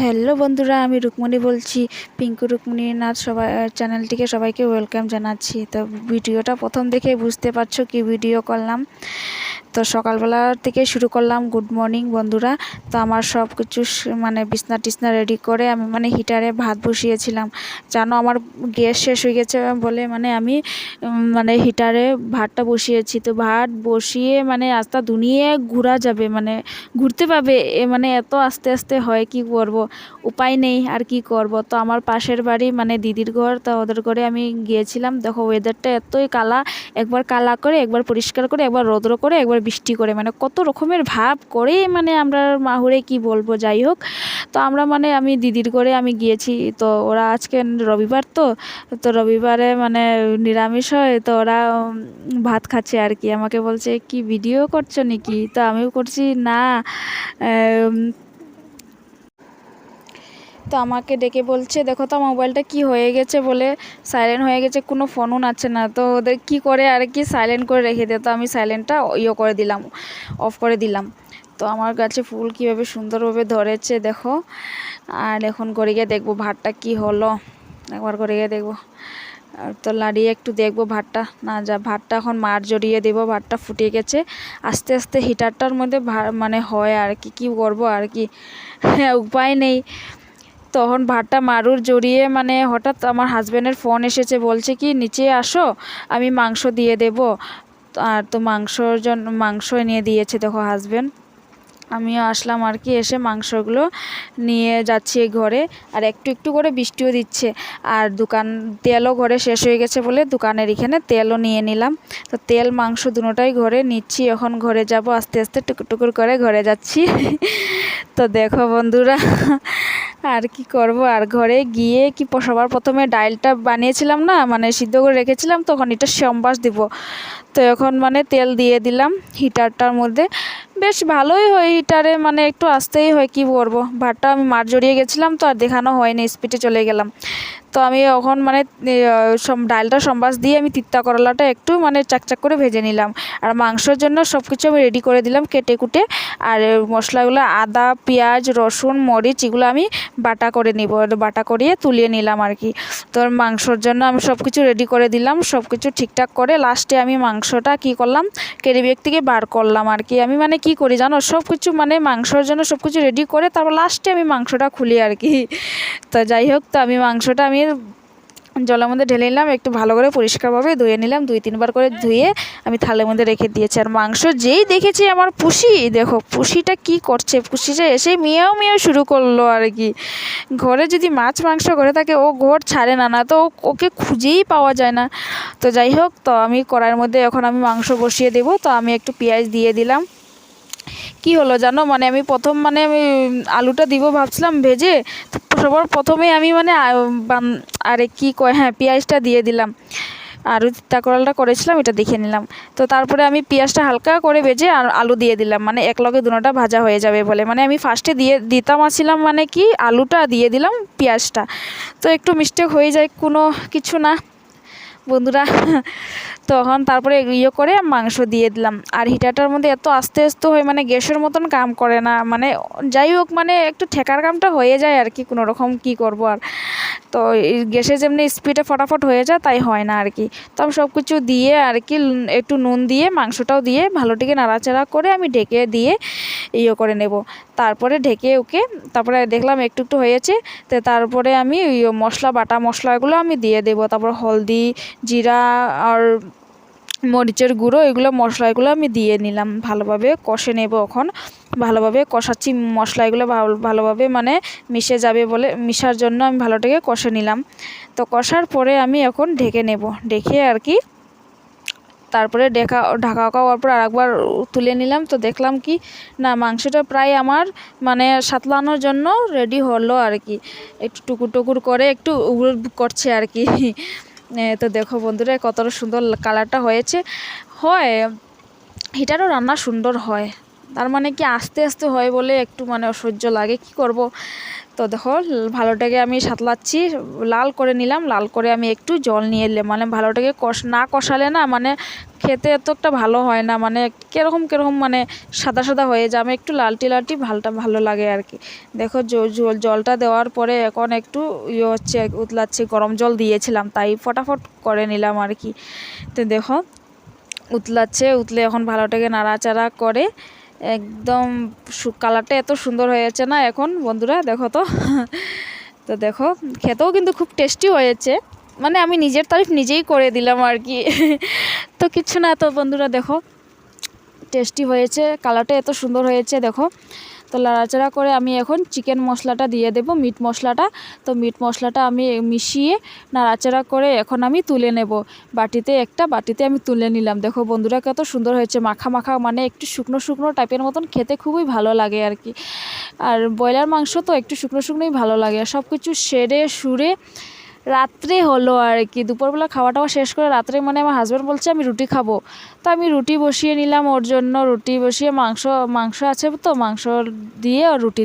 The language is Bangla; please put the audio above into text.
হ্যালো বন্ধুরা, আমি রুকমণি বলছি। পিঙ্কু, রুকমণি নাথ সবাই চ্যানেলটিকে সবাইকে ওয়েলকাম জানাচ্ছি। তো ভিডিওটা প্রথম দেখে বুঝতে পারছ কি ভিডিও করলাম। তো সকালবেলা থেকে শুরু করলাম গুড মর্নিং বন্ধুরা। তো আমার সব কিছু মানে বিছনা টিছনা রেডি করে আমি মানে হিটারে ভাত বসিয়েছিলাম। জানো আমার গ্যাস শেষ হয়ে গেছে বলে মানে আমি মানে হিটারে ভাতটা বসিয়েছি। তো ভাত বসিয়ে মানে আস্তা দুনিয়ে ঘোরা যাবে মানে ঘুরতে পাবে। এ মানে এত আস্তে আস্তে হয় কি করব? উপায় নেই, আর কি করব? তো আমার পাশের বাড়ি মানে দিদির ঘর, তো ওদের ঘরে আমি গিয়েছিলাম। দেখো ওয়েদারটা এতই কালা, একবার কালা করে, একবার পরিষ্কার করে, একবার রৌদ্র করে, একবার বৃষ্টি করে। মানে কত রকমের ভাব করে মানে আমরা মাহুরে কি বলব, যাই হোক। তো আমরা মানে আমি দিদির ঘরে আমি গিয়েছি। তো ওরা আজকে রবিবার তো তো রবিবারে মানে নিরামিষ হয়, তো ওরা ভাত খাচ্ছে আর কি। আমাকে বলছে, কি ভিডিও করছ নাকি? তো আমিও করছি, না। তো আমাকে ডেকে বলছে, দেখো তো মোবাইলটা কি হয়ে গেছে বলে সাইলেন্ট হয়ে গেছে, কোনো ফোনও নাচ্ছে না। তো ওদের কি করে আর কি সাইলেন্ট করে রেখে দে তো আমি সাইলেন্টটা ইয়ে করে দিলাম অফ করে দিলাম। তো আমার গাছে ফুল কীভাবে সুন্দরভাবে ধরেছে দেখো। আর এখন করে গিয়ে দেখব ভাতটা কি হলো। একবার করে গিয়ে দেখব। আর তো লাড়িয়ে একটু দেখব ভাতটা। না যা, ভাতটা এখন মার জড়িয়ে দেবো, ভাতটা ফুটে গেছে। আস্তে আস্তে হিটারটার মধ্যে মানে হয় আর কি, কী করব আর কি। হ্যাঁ উপায় নেই। তখন ভাতটা মারুর জড়িয়ে মানে হঠাৎ আমার হাজব্যান্ডের ফোন এসেছে, বলছে কি, নিচে আসো, আমি মাংস দিয়ে দেব। আর তো মাংসর জন্য মাংস নিয়ে দিয়েছে দেখো হাজব্যান্ড আমিও আসলাম আর কি, এসে মাংসগুলো নিয়ে যাচ্ছি ঘরে। আর একটু একটু করে বৃষ্টিও দিচ্ছে। আর দোকান, তেলও ঘরে শেষ হয়ে গেছে বলে দোকানের এখানে তেলও নিয়ে নিলাম। তো তেল, মাংস দুটোটাই ঘরে নিচ্ছি, এখন ঘরে যাব, আস্তে আস্তে টুকুর করে ঘরে যাচ্ছি। তো দেখো বন্ধুরা আর কি করব? আর ঘরে গিয়ে কি সবার প্রথমে ডাইলটা বানিয়েছিলাম না? মানে সিদ্ধ করে রেখেছিলাম, তখন এটা সম্বাস দিব। তো এখন মানে তেল দিয়ে দিলাম হিটারটার মধ্যে। বেশ ভালোই হয় হিটারে মানে একটু আসতেই হয়, কি করব ভাতটা আমি মার জড়িয়ে গেছিলাম তো আর দেখানো হয়নি স্পিডে চলে গেলাম। তো আমি এখন মানে ডালটা সম্বাস দিয়ে আমি তিত্তা করলাটা একটু মানে চাকচাক করে ভেজে নিলাম। আর মাংসর জন্য সব কিছু আমি রেডি করে দিলাম কেটে কুটে আর মশলাগুলো আদা, পেঁয়াজ, রসুন, মরিচ, এগুলো আমি বাটা করে নিব, বাটা করিয়ে তুলিয়ে নিলাম আর কি। তো মাংসর জন্য আমি সব কিছু রেডি করে দিলাম সব কিছু ঠিকঠাক করে লাস্টে আমি মাংসটা কি করলাম? কেরিবেগ থেকে বার করলাম আর কি। আমি মানে কি করি জানো? সব কিছু মানে মাংসর জন্য সব কিছু রেডি করে তারপর লাস্টে আমি মাংসটা খুলি আর কি। তো যাই হোক, তো আমি মাংসটা আমি জলের মধ্যে ঢেলে নিলাম, একটু ভালো করে পরিষ্কারভাবে ধুয়ে নিলাম, দুই তিনবার করে ধুয়ে আমি থালের মধ্যে রেখে দিয়েছি। আর মাংস যেই দেখেছি আমার পুষি দেখো পুষিটা কি করছে পুষিটা এসে মিয়াও মিয়াও শুরু করল আর কি। ঘরে যদি মাছ মাংস করে থাকে, ও ঘর ছাড়ে না না তো ওকে খুঁজেই পাওয়া যায় না। তো যাই হোক, তো আমি কড়াইয়ের মধ্যে এখন আমি মাংস বসিয়ে দেবো, তো আমি একটু পেঁয়াজ দিয়ে দিলাম। কি হলো জানো? মানে আমি প্রথম মানে আমি আলুটা দিব ভাবছিলাম ভেজে, সবার প্রথমে আমি মানে আরে কি কয় হ্যাঁ পেঁয়াজটা দিয়ে দিলাম। আর তিতা করলাটা করেছিলাম, এটা দেখে নিলাম। তো তারপরে আমি পেঁয়াজটা হালকা করে ভেজে আর আলু দিয়ে দিলাম। মানে এক লগে দুটোটা ভাজা হয়ে যাবে বলে। মানে আমি ফার্স্টে দিয়ে, দিতাম আসছিলাম মানে কি, আলুটা দিয়ে দিলাম পেঁয়াজটা। তো একটু মিস্টেক হয়ে যায়, কোনো কিছু না। বন্ধুরা, তখন তারপরে ইয়ে করে মাংস দিয়ে দিলাম। আর হিটারটার মধ্যে এত আস্তে আস্তে হয় মানে গ্যাসের মতন কাম করে না মানে যাই হোক মানে একটু ঠেকার কামটা হয়ে যায় আর কি, কোনো রকম কী করব আর। তো গ্যাসে যেমনি স্পিডে ফটাফট হয়ে যায়, তাই হয় না আর কি। তো আমি সব কিছু দিয়ে আর কি, একটু নুন দিয়ে, মাংসটাও দিয়ে ভালোটিকে নাড়াচাড়া করে আমি ঢেকে দিয়ে ইয়ে করে নেব। তারপরে ঢেকে ওকে তারপরে দেখলাম একটু একটু হয়েছে, তো তারপরে আমি ওই মশলা, বাটা মশলাগুলো আমি দিয়ে দেবো। তারপর হলদি, জিরা আর মরিচের গুঁড়ো, এগুলো মশলাগুলো আমি দিয়ে নিলাম। ভালোভাবে কষে নেব এখন। ভালোভাবে কষাচ্ছি মশলা এগুলো ভালো, ভালোভাবে মানে মিশে যাবে বলে, মিশার জন্য আমি ভালোটাকে কষে নিলাম। তো কষার পরে আমি এখন ঢেকে নেব। ঢেকে আর কি তারপরে ঢাকা ঢাকা হওয়ার পর আরেকবার তুলে নিলাম। তো দেখলাম কি, না, মাংসটা প্রায় আমার মানে সাতলানোর জন্য রেডি হলো আর কি। একটু টুকুর টুকুর করে একটু উগুর করছে আর কি। তো দেখো বন্ধুরা, কতটা সুন্দর কালারটা হয়েছে। হয় হিটারও রান্না সুন্দর হয়। তার মানে কি আস্তে আস্তে হয় বলে একটু মানে অসহ্য লাগে, কি করব? তো দেখো, ভালোটাকে আমি সাতলাচ্ছি, লাল করে নিলাম, লাল করে আমি একটু জল নিয়ে এলাম মানে ভালোটাকে কষ না কষালে না মানে খেতে এত একটা ভালো হয় না মানে কীরকম কীরকম মানে সাদা সাদা হয়ে যায়। আমি একটু লালটি লালটি ভালটা ভালো লাগে আর কি। দেখো জল জলটা দেওয়ার পরে এখন একটু ইয়ে হচ্ছে, উতলাচ্ছে, গরম জল দিয়েছিলাম, তাই ফটাফট করে নিলাম আর কি। তো দেখো, উতলাচ্ছে, উতলে এখন ভালোটাকে নাড়াচাড়া করে একদম কালারটা এত সুন্দর হয়েছে না এখন, বন্ধুরা, দেখো তো। তো দেখো, খেতেও কিন্তু খুব টেস্টি হয়েছে। মানে আমি নিজের তারিফ নিজেই করে দিলাম আর কি। তো কিছু না তো, বন্ধুরা, দেখো। টেস্টি হয়েছে কালারটা এত সুন্দর হয়েছে, দেখো। তো লাড়াচাড়া করে আমি এখন চিকেন মশলাটা দিয়ে দেব মিট মশলাটা। তো মিট মশলাটা আমি মিশিয়ে নাড়াচাড়া করে এখন আমি তুলে নেব। বাটিতে একটা, বাটিতে আমি তুলে নিলাম। দেখো বন্ধুরা, কত সুন্দর হয়েছে, মাখা মাখা মানে একটু শুকনো শুকনো টাইপের মতন খেতে খুবই ভালো লাগে আর কি। আর ব্রয়লার মাংস তো একটু শুকনো শুকনোই ভালো লাগে। সব কিছু সেরে, সুরে রাত্রে হলো আর কি। দুপুরবেলা খাওয়া টাওয়া শেষ করে রাত্রে মানে আমার হাজব্যান্ড বলছে, আমি রুটি খাব। তো আমি রুটি বসিয়ে নিলাম ওর জন্য। রুটি বসিয়ে মাংস মাংস আছে তো, মাংস দিয়ে রুটি